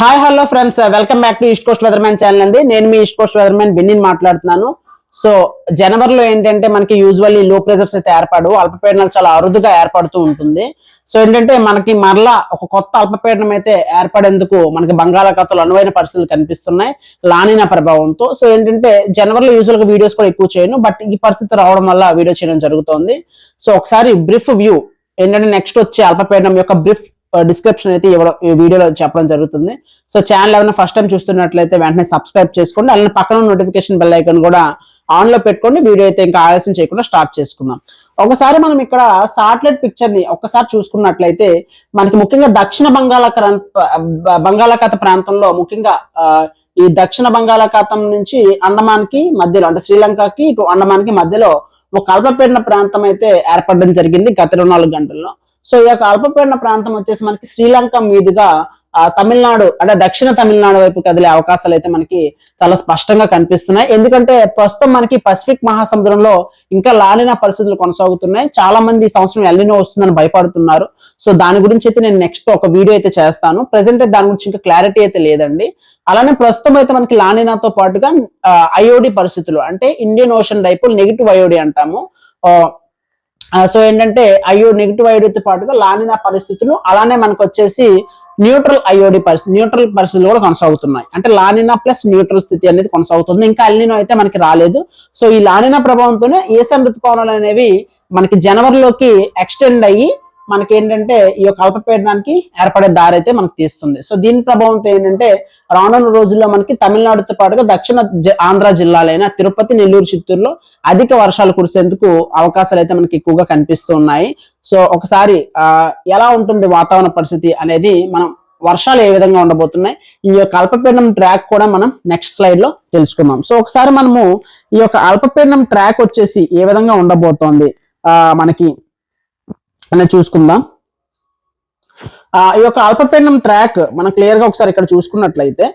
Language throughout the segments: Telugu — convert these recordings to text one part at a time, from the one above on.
Hi hello friends welcome back to east coast weathermen channel అండి. నేను మీ ఈస్ట్ కోస్ట్ వెదర్మెన్ బిన్నిన్ మాట్లాడుతున్నాను. సో జనవరిలో ఏంటంటే మనకి యూజువల్లీ లో ప్రెజర్స్ అయితే ఏర్పడు అల్పపీడనాలు చాలా అరుదుగా ఏర్పడుతూ ఉంటుంది. సో ఏంటంటే మనకి మరలా ఒక కొత్త అల్పపీడనం అయితే ఏర్పడేందుకు మనకి బంగాళాఖాతంలో అనువైన పరిస్థితులు కనిపిస్తున్నాయి. లానిన ప్రభావంతో. సో ఏంటంటే జనవరిలో యూజువల్గా వీడియోస్ కూడా ఎక్కువ చేయను. బట్ ఈ పరిస్థితి రావడం వల్ల వీడియో చేయడం జరుగుతుంది. సో ఒకసారి బ్రిఫ్ వ్యూ ఏంటంటే నెక్స్ట్ వచ్చే అల్పపీడనం యొక్క బ్రిఫ్ డిస్క్రిప్షన్ అయితే ఇవ్వడం ఈ వీడియోలో చెప్పడం జరుగుతుంది. సో ఛానల్ ఏమైనా ఫస్ట్ టైం చూస్తున్నట్లయితే వెంటనే సబ్స్క్రైబ్ చేసుకోండి. అలానే పక్కన నోటిఫికేషన్ బెల్ ఐకన్ కూడా ఆన్లో పెట్టుకోండి. వీడియో అయితే ఇంకా ఆలస్యం చేయకుండా స్టార్ట్ చేసుకుందాం. ఒకసారి మనం ఇక్కడ సాటిలైట్ పిక్చర్ని ఒకసారి చూసుకున్నట్లయితే మనకి ముఖ్యంగా దక్షిణ బంగాళాఖాత బంగాళాఖాత ప్రాంతంలో ముఖ్యంగా ఈ దక్షిణ బంగాళాఖాతం నుంచి అండమాన్కి మధ్యలో అంటే శ్రీలంకకి ఇటు అండమాన్కి మధ్యలో ఒక అల్పపీడన ప్రాంతం అయితే ఏర్పడడం జరిగింది గత ఇరవై నాలుగు గంటల్లో. సో ఈ యొక్క అల్పపీడన ప్రాంతం వచ్చేసి మనకి శ్రీలంక మీదుగా ఆ, తమిళనాడు అంటే దక్షిణ తమిళనాడు వైపు కదిలే అవకాశాలు అయితే మనకి చాలా స్పష్టంగా కనిపిస్తున్నాయి. ఎందుకంటే ప్రస్తుతం మనకి పసిఫిక్ మహాసముద్రంలో ఇంకా లాలిన పరిస్థితులు కొనసాగుతున్నాయి. చాలా మంది ఈ సంవత్సరం ఎల్లినో వస్తుందని భయపడుతున్నారు. సో దాని గురించి అయితే నేను నెక్స్ట్ ఒక వీడియో అయితే చేస్తాను. ప్రెసెంట్ దాని గురించి ఇంకా క్లారిటీ అయితే లేదండి. అలానే ప్రస్తుతం అయితే మనకి లానినాతో పాటుగా ఐఓడి పరిస్థితులు అంటే Indian Ocean dipole negative IOD అంటాము. సో ఏంటంటే అయ్యో నెగిటివ్ ఐడితో పాటుగా లానిన పరిస్థితులు అలానే మనకు వచ్చేసి న్యూట్రల్ ఐఓడి పరిస్థితి న్యూట్రల్ పరిస్థితులు కూడా కొనసాగుతున్నాయి. అంటే లానినా ప్లస్ న్యూట్రల్ స్థితి అనేది కొనసాగుతుంది. ఇంకా అల్లినో అయితే మనకి రాలేదు. సో ఈ లానినా ప్రభావంతోనే ఈశాన్ ఋతుపవనాలు అనేవి మనకి జనవరిలోకి ఎక్స్టెండ్ అయ్యి మనకి ఏంటంటే ఈ యొక్క అల్పపీడనానికి ఏర్పడే దారి అయితే మనకు తీస్తుంది. సో దీని ప్రభావంతో ఏంటంటే రానున్న రోజుల్లో మనకి తమిళనాడుతో పాటుగా దక్షిణ ఆంధ్ర జిల్లాలైన తిరుపతి నెల్లూరు చిత్తూరులో అధిక వర్షాలు కురిసేందుకు అవకాశాలు అయితే మనకి ఎక్కువగా కనిపిస్తూ ఉన్నాయి. సో ఒకసారి ఎలా ఉంటుంది వాతావరణ పరిస్థితి అనేది మనం వర్షాలు ఏ విధంగా ఉండబోతున్నాయి ఈ యొక్క అల్పపీడనం ట్రాక్ కూడా మనం నెక్స్ట్ స్లైడ్లో తెలుసుకుందాం. సో ఒకసారి మనము ఈ యొక్క అల్పపీడనం ట్రాక్ వచ్చేసి ఏ విధంగా ఉండబోతోంది ఆ, మనకి? అనేది చూసుకుందాం. ఆ, ఈ యొక్క అల్పపీడనం ట్రాక్ మనం క్లియర్గా ఒకసారి ఇక్కడ చూసుకున్నట్లయితే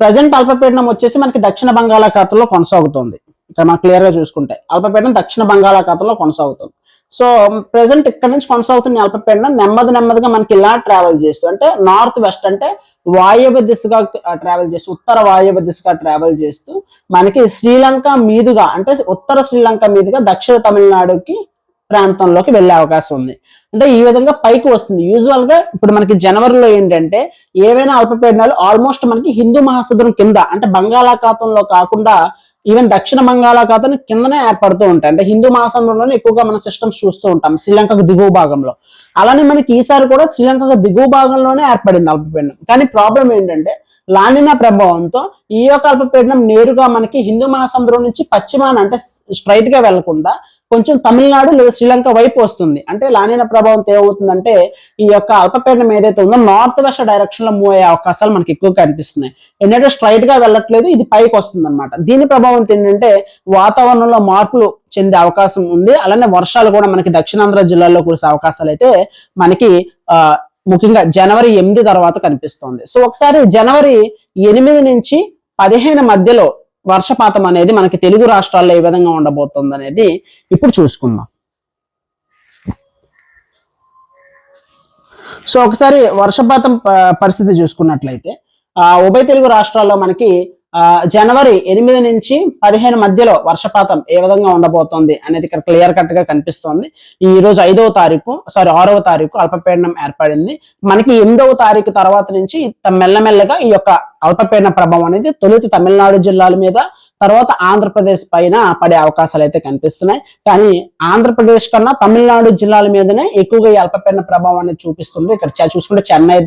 ప్రజెంట్ అల్పపీడనం వచ్చేసి మనకి దక్షిణ బంగాళాఖాతంలో కొనసాగుతుంది. ఇక్కడ మనం క్లియర్గా చూసుకుంటే అల్పపీడనం దక్షిణ బంగాళాఖాతంలో కొనసాగుతుంది. సో ప్రెసెంట్ ఇక్కడ నుంచి కొనసాగుతున్న అల్పపీడనం నెమ్మది నెమ్మదిగా మనకి ఇలా ట్రావెల్ చేస్తూ అంటే నార్త్ వెస్ట్ అంటే వాయువ్య దిశగా ట్రావెల్ చేస్తూ ఉత్తర వాయువ్య దిశగా ట్రావెల్ చేస్తూ మనకి శ్రీలంక మీదుగా అంటే ఉత్తర శ్రీలంక మీదుగా దక్షిణ తమిళనాడుకి ప్రాంతంలోకి వెళ్ళే అవకాశం ఉంది. అంటే ఈ విధంగా పైకి వస్తుంది. యూజువల్గా ఇప్పుడు మనకి జనవరిలో ఏంటంటే ఏవైనా అల్పపీడనాలు ఆల్మోస్ట్ మనకి హిందూ మహాసముద్రం కింద అంటే బంగాళాఖాతంలో కాకుండా ఈవెన్ దక్షిణ బంగాళాఖాతం కిందనే ఏర్పడుతూ ఉంటాయి. అంటే హిందూ మహాసముద్రంలోనే ఎక్కువగా మన సిస్టమ్స్ చూస్తూ ఉంటాం శ్రీలంకకు దిగువ భాగంలో. అలానే మనకి ఈసారి కూడా శ్రీలంకకు దిగువ భాగంలోనే ఏర్పడింది అల్పపీడనం. కానీ ప్రాబ్లం ఏంటంటే లానిన ప్రభావంతో ఈ యొక్క అల్పపీడనం నేరుగా మనకి హిందూ మహాసముద్రం నుంచి పశ్చిమాన అంటే స్ట్రైట్గా వెళ్ళకుండా కొంచెం తమిళనాడు లేదా శ్రీలంక వైపు వస్తుంది. అంటే లానిన ప్రభావం ఏమవుతుందంటే ఈ యొక్క అల్పపీడనం ఏదైతే ఉందో నార్త్ వెస్ట్ డైరెక్షన్లో మూవ్ అయ్యే అవకాశాలు మనకి ఎక్కువ కనిపిస్తున్నాయి. ఏంటంటే స్ట్రైట్గా వెళ్ళట్లేదు ఇది పైకి వస్తుంది అనమాట దీని ప్రభావం ఏంటంటే వాతావరణంలో మార్పులు చెందే అవకాశం ఉంది. అలానే వర్షాలు కూడా మనకి దక్షిణాంధ్ర జిల్లాల్లో కురిసే అవకాశాలు అయితే మనకి ఆ ముఖ్యంగా జనవరి ఎనిమిది తర్వాత కనిపిస్తుంది. సో ఒకసారి జనవరి ఎనిమిది నుంచి పదిహేను మధ్యలో వర్షపాతం అనేది మనకి తెలుగు రాష్ట్రాల్లో ఏ విధంగా ఉండబోతుంది అనేది ఇప్పుడు చూసుకుందాం. సో ఒకసారి వర్షపాతం పరిస్థితి చూసుకున్నట్లయితే ఆ, ఉభయ తెలుగు రాష్ట్రాల్లో మనకి జనవరి ఎనిమిది నుంచి పదిహేను మధ్యలో వర్షపాతం ఏ విధంగా ఉండబోతోంది అనేది ఇక్కడ క్లియర్ కట్గా కనిపిస్తోంది. ఈ రోజు ఐదవ తారీఖు సారీ ఆరవ తారీఖు అల్పపీడనం ఏర్పడింది. మనకి ఎనిమిదవ తారీఖు తర్వాత నుంచి మెల్లమెల్లగా ఈ యొక్క అల్పపీడన ప్రభావం అనేది తొలుత తమిళనాడు జిల్లాల మీద తర్వాత ఆంధ్రప్రదేశ్ పైన పడే అవకాశాలు అయితే కనిపిస్తున్నాయి. కానీ ఆంధ్రప్రదేశ్ కన్నా తమిళనాడు జిల్లాల మీదనే ఎక్కువగా ఈ అల్పపీడన ప్రభావం అనేది చూపిస్తుంది. ఇక్కడ చూసుకుంటే చెన్నై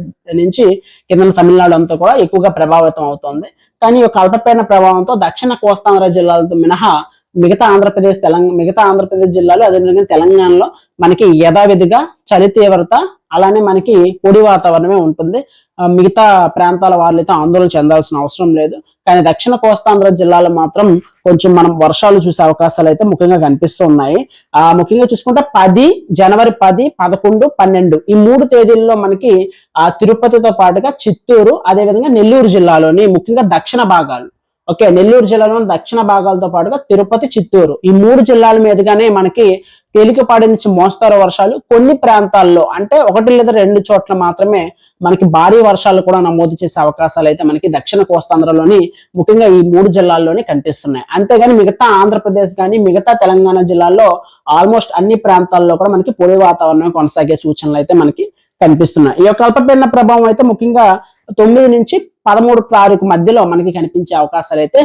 నుంచి కింద తమిళనాడు అంతా కూడా ఎక్కువగా ప్రభావితం అవుతుంది. కానీ ఈ యొక్క అల్పపీడన ప్రభావంతో దక్షిణ కోస్తాంధ్ర జిల్లాలతో మినహా మిగతా ఆంధ్రప్రదేశ్ తెలంగాణ మిగతా ఆంధ్రప్రదేశ్ జిల్లాలు అదేవిధంగా తెలంగాణలో మనకి యథావిధిగా చలి తీవ్రత అలానే మనకి పొడి వాతావరణమే ఉంటుంది. మిగతా ప్రాంతాల వాళ్ళైతే ఆందోళన చెందాల్సిన అవసరం లేదు. కానీ దక్షిణ కోస్తాంధ్ర జిల్లాలో మాత్రం కొంచెం మనం వర్షాలు చూసే అవకాశాలు అయితే ముఖ్యంగా కనిపిస్తూ ఉన్నాయి. ఆ ముఖ్యంగా చూసుకుంటే పది జనవరి పది పదకొండు పన్నెండు ఈ మూడు తేదీల్లో మనకి ఆ తిరుపతితో పాటుగా చిత్తూరు అదేవిధంగా నెల్లూరు జిల్లాలోని ముఖ్యంగా దక్షిణ భాగాలు. ఓకే నెల్లూరు జిల్లాలోని దక్షిణ భాగాలతో పాటుగా తిరుపతి చిత్తూరు. ఈ మూడు జిల్లాల మీదుగానే మనకి తేలికపాటి నుంచి మోస్తారు వర్షాలు కొన్ని ప్రాంతాల్లో అంటే ఒకటి లేదా రెండు చోట్ల మాత్రమే మనకి భారీ వర్షాలు కూడా నమోదు చేసే అవకాశాలు అయితే మనకి దక్షిణ కోస్తాంధ్రలోని ముఖ్యంగా ఈ మూడు జిల్లాల్లోనే కనిపిస్తున్నాయి. అంతేగాని మిగతా ఆంధ్రప్రదేశ్ కానీ మిగతా తెలంగాణ జిల్లాల్లో ఆల్మోస్ట్ అన్ని ప్రాంతాల్లో కూడా మనకి పొడి వాతావరణం కొనసాగే సూచనలు అయితే మనకి కనిపిస్తున్నాయి. ఈ యొక్క అల్పపీడన ప్రభావం అయితే ముఖ్యంగా తొమ్మిది నుంచి పదమూడు తారీఖు మధ్యలో మనకి కనిపించే అవకాశాలు అయితే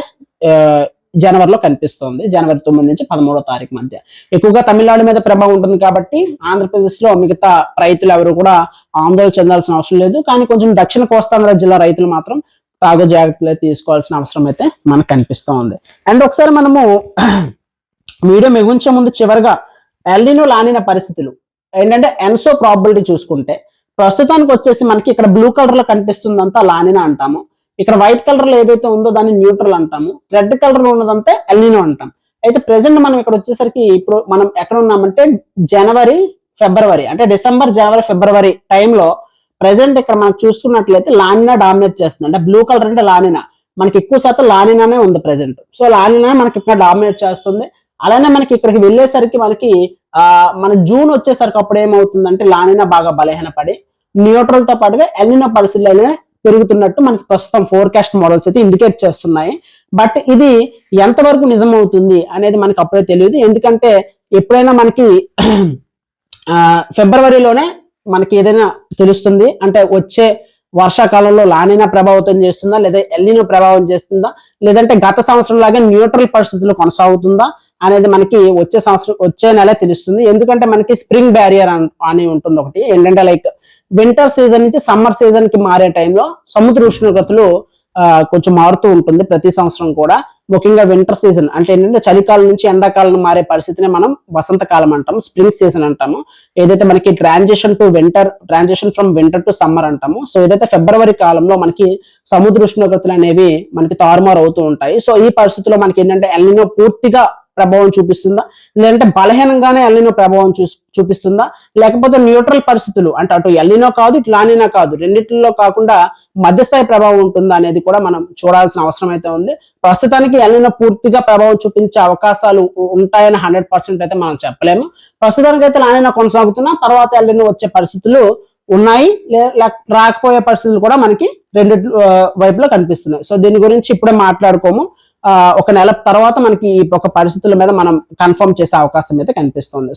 జనవరిలో కనిపిస్తుంది. జనవరి తొమ్మిది నుంచి పదమూడో తారీఖు మధ్య. ఎక్కువగా తమిళనాడు మీద ప్రభావం ఉంటుంది కాబట్టి ఆంధ్రప్రదేశ్లో మిగతా రైతులు ఎవరు కూడా ఆందోళన చెందాల్సిన అవసరం లేదు. కానీ కొంచెం దక్షిణ కోస్తాంధ్ర జిల్లా రైతులు మాత్రం తాగు జాగ్రత్తలు తీసుకోవాల్సిన అవసరం అయితే మనకు కనిపిస్తూ ఉంది అండ్ ఒకసారి మనము వీడియో మిగుంచే ముందు చివరిగా ఎల్లినో లానిన పరిస్థితులు. ఏంటంటే ఎన్సో ప్రాబిలిటీ చూసుకుంటే ప్రస్తుతానికి వచ్చేసి మనకి ఇక్కడ బ్లూ కలర్లో కనిపిస్తుందంతా లానినా అంటాము. ఇక్కడ వైట్ కలర్లో ఏదైతే ఉందో దాన్ని న్యూట్రల్ అంటాము. రెడ్ కలర్లో ఉన్నదంతా ఎల్నినో అంటాం. అయితే ప్రెసెంట్ మనం ఇక్కడ వచ్చేసరికి ఇప్పుడు మనం ఎక్కడ ఉన్నామంటే జనవరి ఫిబ్రవరి అంటే డిసెంబర్ జనవరి ఫిబ్రవరి టైంలో ప్రెసెంట్ ఇక్కడ మనం చూస్తున్నట్లయితే లానినా డామినేట్ చేస్తుంది. అంటే బ్లూ కలర్ అంటే లానినా. మనకి ఎక్కువ శాతం లానినానే ఉంది ప్రెసెంట్ సో లానినా మనకి ఇక్కడ డామినేట్ చేస్తుంది. అలానే మనకి ఇక్కడికి వెళ్ళేసరికి మనకి ఆ మన జూన్ వచ్చేసరికి అప్పుడు ఏమవుతుందంటే లానినా బాగా బలహీనపడి న్యూట్రల్తో పాటుగా ఎల్లిన పరిస్థితులు పెరుగుతున్నట్టు మనకి ప్రస్తుతం ఫోర్కాస్ట్ మోడల్స్ అయితే ఇండికేట్ చేస్తున్నాయి. బట్ ఇది ఎంతవరకు నిజమవుతుంది అనేది మనకి అప్పుడే తెలియదు. ఎందుకంటే ఎప్పుడైనా మనకి ఫిబ్రవరిలోనే మనకి ఏదైనా తెలుస్తుంది. అంటే వచ్చే వర్షాకాలంలో లానినా ప్రభావితం చేస్తుందా? లేదా ఎల్లినో ప్రభావం చేస్తుందా? లేదంటే గత సంవత్సరం లాగా న్యూట్రల్ పరిస్థితులు కొనసాగుతుందా? అనేది మనకి వచ్చే సంవత్సరం వచ్చే నెల తెలుస్తుంది. ఎందుకంటే మనకి స్ప్రింగ్ బ్యారియర్ అని ఉంటుంది ఒకటి. ఏంటంటే లైక్ వింటర్ సీజన్ నుంచి సమ్మర్ సీజన్కి మారే టైంలో సముద్ర ఉష్ణోగ్రతలు కొంచెం మారుతూ ఉంటుంది ప్రతి సంవత్సరం కూడా. ముఖ్యంగా వింటర్ సీజన్ అంటే ఏంటంటే చలికాలం నుంచి ఎండాకాలం మారే పరిస్థితిని మనం వసంతకాలం అంటాము స్ప్రింగ్ సీజన్ అంటాము. ఏదైతే మనకి transition to winter transition from winter to summer అంటాము. సో ఏదైతే ఫిబ్రవరి కాలంలో మనకి సముద్ర ఉష్ణోగ్రతలు అనేవి మనకి తారుమారు అవుతూ ఉంటాయి. సో ఈ పరిస్థితిలో మనకి ఏంటంటే ఎల్నినో పూర్తిగా ప్రభావం చూపిస్తుందా? లేదంటే బలహీనంగానే ఎల్లినో ప్రభావం చూ చూపిస్తుందా? లేకపోతే న్యూట్రల్ పరిస్థితులు అంటే అటు ఎల్లినో కాదు ఇటు లానినా కాదు రెండింటిలో కాకుండా మధ్యస్థాయి ప్రభావం ఉంటుందా అనేది కూడా మనం చూడాల్సిన అవసరం అయితే ఉంది. ప్రస్తుతానికి ఎల్లినో పూర్తిగా ప్రభావం చూపించే అవకాశాలు ఉంటాయని హండ్రెడ్ పర్సెంట్ అయితే మనం చెప్పలేము. ప్రస్తుతానికి అయితే లానినా కొనసాగుతున్నా తర్వాత ఎల్లినో వచ్చే పరిస్థితులు ఉన్నాయి రాకపోయే పరిస్థితులు కూడా మనకి రెండు వైపులో కనిపిస్తున్నాయి. సో దీని గురించి ఇప్పుడే మాట్లాడుకోము. ఒక నెల తర్వాత మనకి ఈ ఒక పరిస్థితుల మీద మనం కన్ఫర్మ్ చేసే అవకాశం అయితే కనిపిస్తుంది.